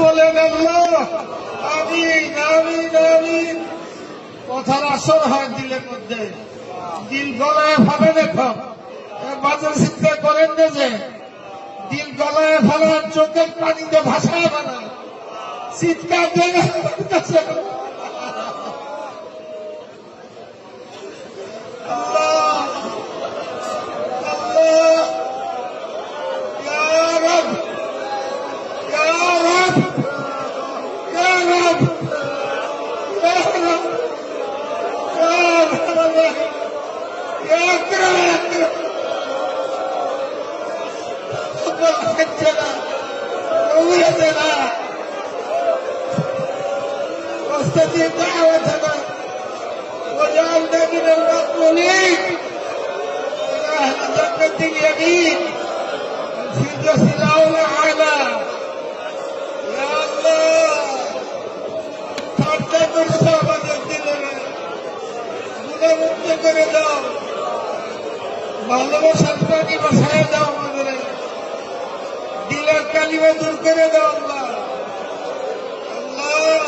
বলেন আল্লাহ আমিন আমিন আমিন কথার আসর হয় দিলের মধ্যে। দিল গলায় ভাবে দেখো বাজার চিন্তা করেন না যে, দিল গলায় ফেলার চোখের পানিতে ভাষায় বানায়। চিৎকার واستجب دعوتنا واجعلنا من المقبولين من اهل جنه اليمين الفردوس الاولى على ভালোবাসার পানি বসায় দাও আমাদের। দিলের কালিমা দূর করে দাও আল্লাহ। আল্লাহ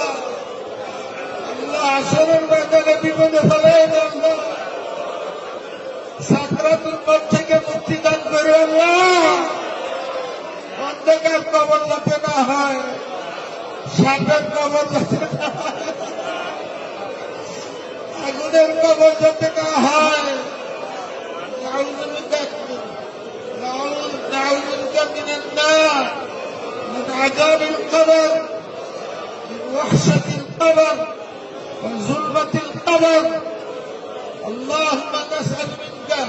আল্লাহ আসরের ময়দানে বিপদে ফেলাই দাও আল্লাহ। সাকরাতুল মত থেকে মুক্তি দান করে আল্লাহ। অন্ধকার কবর যাতে না হয় সাপের কবর যাতে না হয়, আগুনের কবর যাতে না হয়। نعوذ بك نعوذ نعوذ بك من النار من عذاب القبر من وحشة القبر من ظلمة القبر اللهم نسأل منك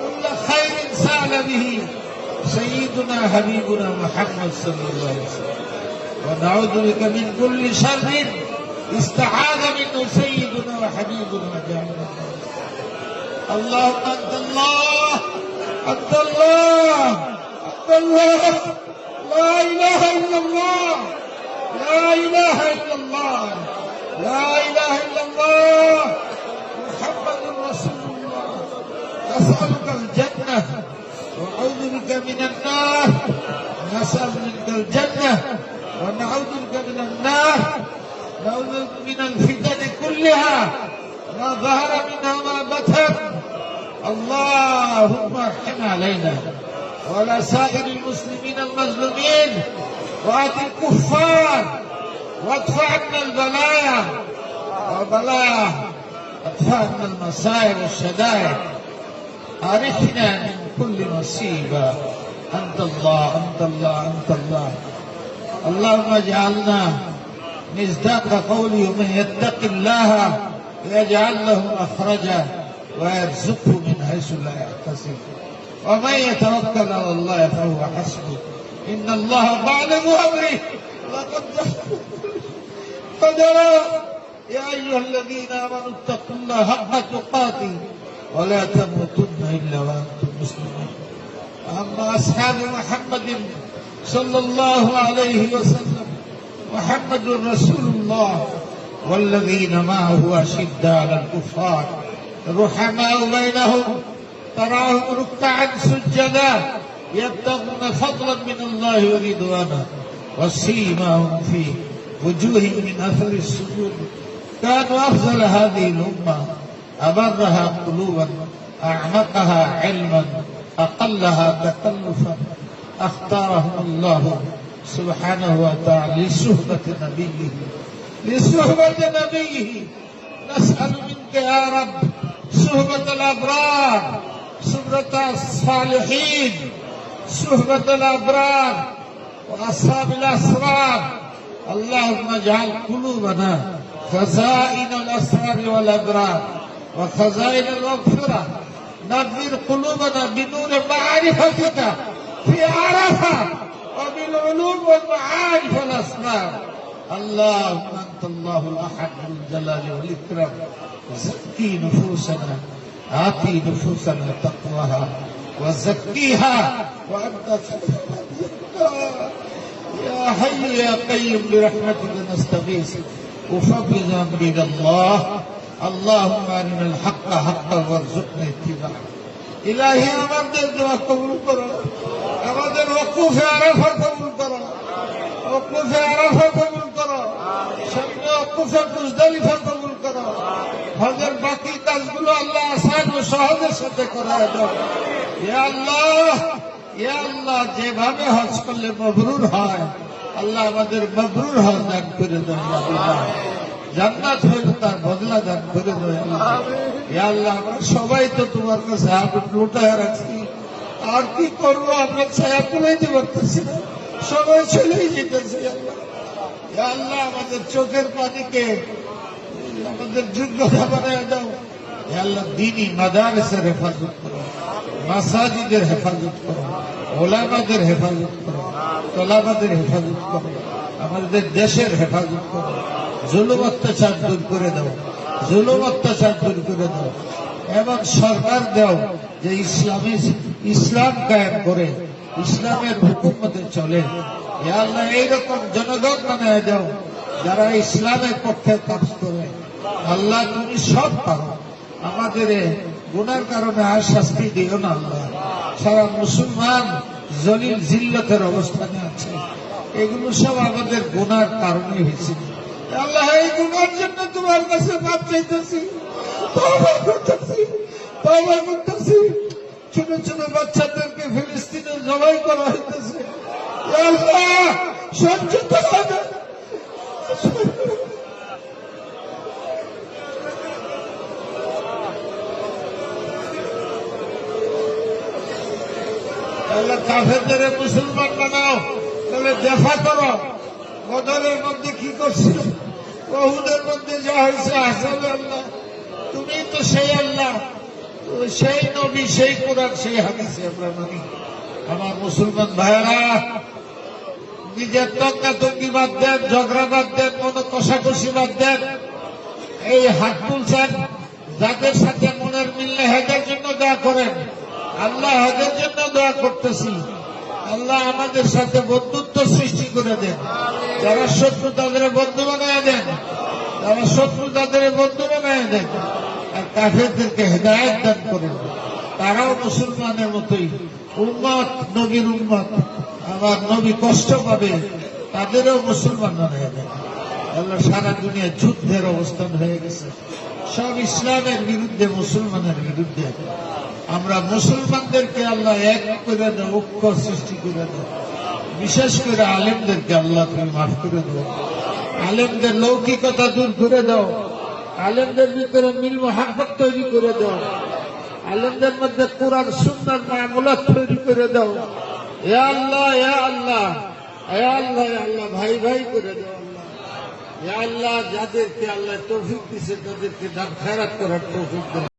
كل خير سأل به سيدنا حبيبنا محمد صلى الله عليه وسلم ونعوذ بك من كل شر استعاذ منه سيدنا وحبيبنا جعلنا اللهم أنت الله. انت الله. انت الله. لا إله إلا الله. لا إله إلا الله. لا إله إلا الله. محمد رسول الله. نسألك الجنة. واعوذ بك من النار. نسأل منك الجنة. ونعوذ بك من النار. نعوذ بك من الفتن كلها. ما ظهر منها ما بطن. اللهم ارحم علينا وعلى سائر المسلمين المظلومين وآت الكفار وادفع عنا البلايا. والبلايا ادفع عنا المصائب والشدائد. أرحنا من كل مصيبة. أنت الله أنت الله أنت الله. اللهم اجعلنا مصداق قوله من يتق الله يجعل له مخرجا ويرزقه حيث لا يحتسب. ومن يتوكل على الله فهو حسبه. إن الله بالغ أمره. لقد قدر يا أيها الذين آمنوا اتقوا الله حق تقاته. ولا تموتن إلا وأنتم مسلمون. أما أصحاب محمد صلى الله عليه وسلم محمد رسول الله والذين معه أشداء على الكفار رحماء بينهم تراهم ركعا سجدا يبتغون فضلا من الله ورضوانا وسيماهم في وجوههم من أثر السجود. كانوا أفضل هذه الأمة. أبرها قلوبا أعمقها علما أقلها تكلفا. أختارهم الله سبحانه وتعالى لصحبة نبيه. لصحبة نبيه. نسأل منك يا رب صحبة الأبرار صحبة الصالحين صحبة الأبرار وأصحاب الأسرار. اللهم اجعل قلوبنا خزائن الأسرار والأبرار وخزائن المغفرة. نظر قلوبنا بنور معرفتك في عرفة وبالعلوم والمعارف والأسرار اللهم أنت الله الأحد ذو الجلال والإكرام. زكي نفوسنا اعطي نفوسنا تقواها وزكيها وانت يا حي يا قيوم برحمتك نستغيث وفضل امرنا الله اللهم ارنا الحق حقا وارزقنا اتباعه ইলাহি আমাদের দোয়া কবুল করো আমাদের ওকুফে আরাফা কবুল করো অকুফে আরাফা কবুল করো সামনে অকুফে মুজদালিফা কবুল করো হজের বাকি কাজগুলো আল্লাহ আসান ও সহজের সাথে করা ইয়া আল্লাহ ইয়া আল্লাহ, যেভাবে হজ করলে মবরুর হয়, আল্লাহ আমাদের মবরুর হজ দান করে জান্নাত হইলে তার বদলা দান করে দাও আল্লাহ। আমরা সবাই তো তোমার কাছে হাত লুটায় রাখছি। আর কি করব, আমরা ছায়া তুলাইতে পারতেছি না। সবাই চলেই যেতেছে আল্লাহ। আল্লাহ, আমাদের চোখের পানিকে আমাদের যোগ্যতা বানায় দাও আল্লাহ, দিনই মাদারেসের হেফাজত করো, মাসাজিদের হেফাজত করো, ওলামাদের হেফাজত করো, তোলাবাদের হেফাজত করো, আমাদের দেশের হেফাজত করো। জুলুম অত্যাচার দূর করে দাও, জুলুম অত্যাচার দূর করে দাও। এবং সরকার দাও যে ইসলামী, ইসলাম কায়েম করে, ইসলামের হুকুমতে চলে। আল্লাহ, এইরকম জনগণ বানায় দাও, যারা ইসলামের পক্ষে কাজ করে। আল্লাহ তুমি সব পারো। আমাদের এ গুনার কারণে আর শাস্তি দিও না আল্লাহ। সারা মুসলমান জলিল জিল্লতের অবস্থানে আছে। এগুলো সব আমাদের গুনার কারণে হয়েছে। আল্লাহ, এই গুনার জন্য তোমার কাছে মাপ চাইতেছি। ছোট ছোট বাচ্চাদেরকে ফিলিস্তিনে জবাই করা হইতেছে। আল্লাহ, সহ্য হবে তাহলে কাফেরদের মুসলমান বানাও, তাহলে দেখা করো। বদরের মধ্যে কি করছিল বহুদের মধ্যে যা হয়েছে আসলে আল্লাহ। তুমি তো সেই আল্লাহ। সেই নবী, সেই কোরআন, সেই হাদিসে আমরা মানি। আমার মুসলমান ভাইয়েরা, নিজের তঙ্গা তঙ্গি বাদ দেন, ঝগড়া বাদ দেন মনে কষাকষি বাদ দেন। এই হাত তুলছেন, যাদের সাথে মনের মিললে হেদের জন্য দোয়া করেন। আল্লাহ হেদের জন্য করতেছি। আল্লাহ আমাদের সাথে বন্ধুত্ব সৃষ্টি করে দেন। যারা শত্রু তাদের বন্ধু বানায় দেন। যারা শত্রু তাদের বন্ধু বানায় দেন। আর কাফেরদেরকে হেদায়ত দান করেন। তারাও মুসলমানের মতোই। উম্মত, নবীর উম্মত। আমার নবী কষ্ট পাবে, তাদেরও মুসলমান বানায় দেন আল্লাহ সারা দুনিয়া যুদ্ধের অবস্থান হয়ে গেছে। সব ইসলামের বিরুদ্ধে, মুসলমানের বিরুদ্ধে। আমরা মুসলমানদেরকে আল্লাহ এক করে দেয় ঐক্য সৃষ্টি করে দেয় বিশেষ করে আলেমদেরকে আল্লাহ তুমি মাফ করে দেবো। আলেমদের লৌকিকতা দূর করে দাও। আলেমদের ভিতরে মিল মহাব্বত তৈরি করে দাও। আলেমদের মধ্যে কোরআন সুন্দর মামুলাত তৈরি করে দাও। এ আল্লাহ এ আল্লাহ এ আল্লাহ আল্লাহ, ভাই ভাই করে দাও আল্লাহ। এ আল্লাহ যাদেরকে আল্লাহ তৌফিক দিছে, তাদেরকে দান খেরাত করার তৌফিক